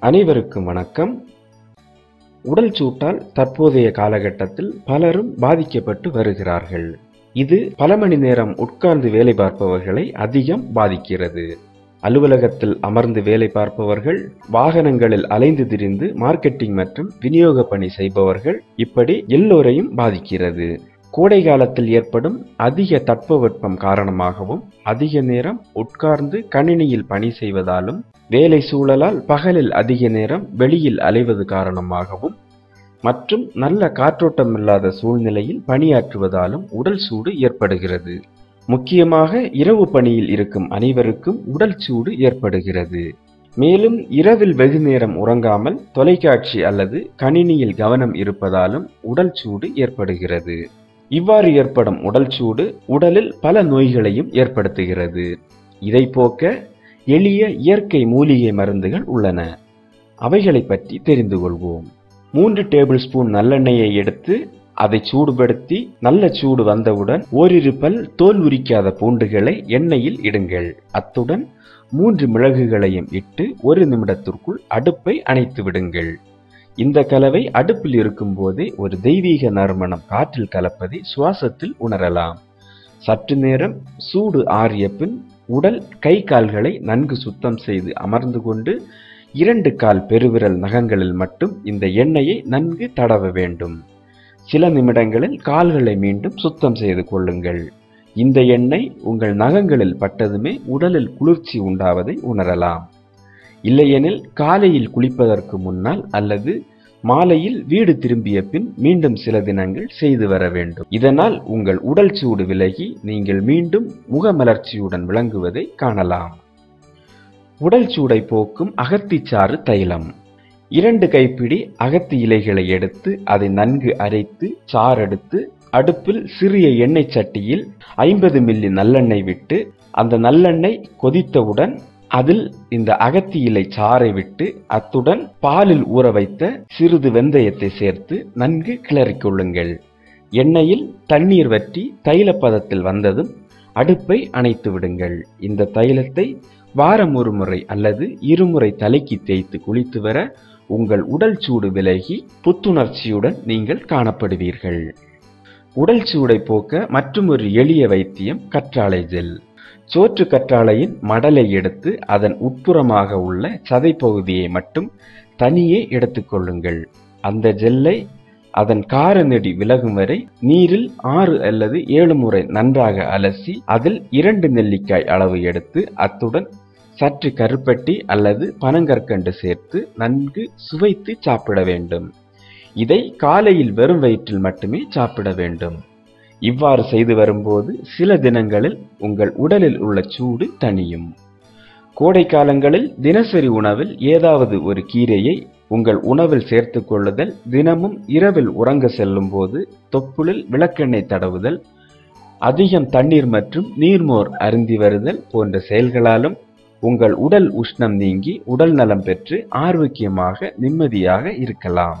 அனைவருக்கும் வணக்கம். உடல் சூட்டால் தற்போதைய காலகட்டத்தில் பலரும் பாதிக்கப்பட்டு வருகிறார்கள். இது பல மணி நேரம் உட்கார்ந்து வேலை பார்ப்பவர்களை அதிகம் பாதிக்கிறது. அலுவலகத்தில் அமர்ந்து வேலை பார்ப்பவர்கள் வாகனங்களில் அலைந்து திரிந்து மார்க்கெட்டிங் மற்றும் விநியோக பணி செய்பவர்கள் இப்படி எல்லோரையும் பாதிக்கிறது. கோடை காலத்தில் ஏற்படும் அதிக தட்பவெப்பம் காரணமாகவும் அதிக நேரம் உட்கார்ந்து கணினியில் பணி செய்வதாலும் வேலை சூழலால் பகலில் அதிக நேரம் வெளியில் அலைவது காரணமாகவும் மற்றும் நல்ல காற்றோட்டம் இல்லாத சூழ்நிலையில் பணியாற்றுவதாலும் உடல் சூடு ஏற்படுகிறது. முக்கியமாக இரவு பணியில் இருக்கும் அனைவருக்கும் உடல் சூடு ஏற்படுகிறது. மேலும் இரவில் வெகு நேரம் உறங்காமல் தொலைக்காட்சி அல்லது கணினியில் கவனம் இருப்பதாலும் உடல் சூடு ஏற்படுகிறது. இவ்வாறு ஏற்படும் உடல் சூடு உடலில் பல நோய்களையும் ஏற்படுத்துகிறது. இதை போக்க எளிய இயற்கை மூலிகை மருந்துகள் உள்ளன. அவைகளை பற்றி தெரிந்து கொள்வோம். மூன்று டேபிள் ஸ்பூன் நல்லெண்ணெயை எடுத்து அதை சூடுபடுத்தி நல்ல சூடு வந்தவுடன் ஓரிரு பல் தோல் உரிக்காத பூண்டுகளை எண்ணெயில் இடுங்கள். அத்துடன் மூன்று மிளகுகளையும் இட்டு ஒரு நிமிடத்திற்குள் அடுப்பை அணைத்து விடுங்கள். இந்த கலவை அடுப்பில் இருக்கும்போது ஒரு தெய்வீக நறுமணம் காற்றில் கலப்பதை சுவாசத்தில் உணரலாம். சற்று நேரம் சூடு ஆறிய பின் உடல் கை கால்களை நன்கு சுத்தம் செய்து அமர்ந்து கொண்டு இரண்டு கால் பெருவிரல் நகங்களில் மட்டும் இந்த எண்ணெயை நன்கு தடவ வேண்டும். சில நிமிடங்களில் கால்களை மீண்டும் சுத்தம் செய்து கொள்ளுங்கள். இந்த எண்ணெய் உங்கள் நகங்களில் பட்டதுமே உடலில் குளிர்ச்சி உண்டாவதை உணரலாம். இல்லையெனில் காலையில் குளிப்பதற்கு முன்னால் அல்லது மாலையில் வீடு திரும்பிய பின் மீண்டும் சில தினங்கள் செய்து வர வேண்டும். இதனால் உங்கள் உடல் சூடு விலகி நீங்கள் மீண்டும் முகமலர்ச்சியுடன் விளங்குவதை காணலாம். உடல் சூடை போக்கும் அகத்திச்சாறு தைலம். இரண்டு கைப்பிடி அகத்தி இலைகளை எடுத்து அதை நன்கு அரைத்து சாறெடுத்து அடுப்பில் சிறிய எண்ணெய் சட்டியில் ஐம்பது மில்லி நல்லெண்ணெய் விட்டு அந்த நல்லெண்ணெய் கொதித்தவுடன் அதில் இந்த அகத்தி இலை சாறை விட்டு அத்துடன் பாலில் ஊற வைத்த சிறிது வெந்தயத்தை சேர்த்து நன்கு கிளறிக் கொள்ளுங்கள். எண்ணெயில் தண்ணீர் வற்றி தைல பதத்தில் வந்ததும் அடுப்பை அணைத்து விடுங்கள். இந்த தைலத்தை வாரம் ஒரு முறை அல்லது இருமுறை தலைக்கு தேய்த்து குளித்து வர உங்கள் உடல் சூடு விலகி புத்துணர்ச்சியுடன் நீங்கள் காணப்படுவீர்கள். உடல் சூடை போக்க மற்றும் ஒரு எளிய வைத்தியம் கற்றாழை ஜெல். சோற்று கற்றாழையின் மடலை எடுத்து அதன் உட்புறமாக உள்ள சதை பகுதியை மட்டும் தனியே எடுத்துக்கொள்ளுங்கள் அந்த ஜெல்லை அதன் கார நெடி விலகும் வரை நீரில் ஆறு அல்லது ஏழு முறை நன்றாக அலசி அதில் இரண்டு நெல்லிக்காய் அளவு எடுத்து அத்துடன் சற்று கருப்பட்டி அல்லது பனங்கற்கண்டு சேர்த்து நன்கு சுவைத்து சாப்பிட வேண்டும். இதை காலையில் வெறும் வயிற்றில் மட்டுமே சாப்பிட வேண்டும். இவ்வாறு செய்து வரும்போது சில தினங்களில் உங்கள் உடலில் உள்ள சூடு தணியும். கோடை காலங்களில் தினசரி உணவில் ஏதாவது ஒரு கீரையை உங்கள் உணவில் சேர்த்து கொள்ளுதல் தினமும் இரவில் உறங்க செல்லும் போது தொப்புளில் விளக்கெண்ணெய் தடவுதல் அதிகம் தண்ணீர் மற்றும் நீர்மோர் அருந்தி வருதல் போன்ற செயல்களாலும் உங்கள் உடல் உஷ்ணம் நீங்கி உடல் நலம் பெற்று ஆரோக்கியமாக நிம்மதியாக இருக்கலாம்.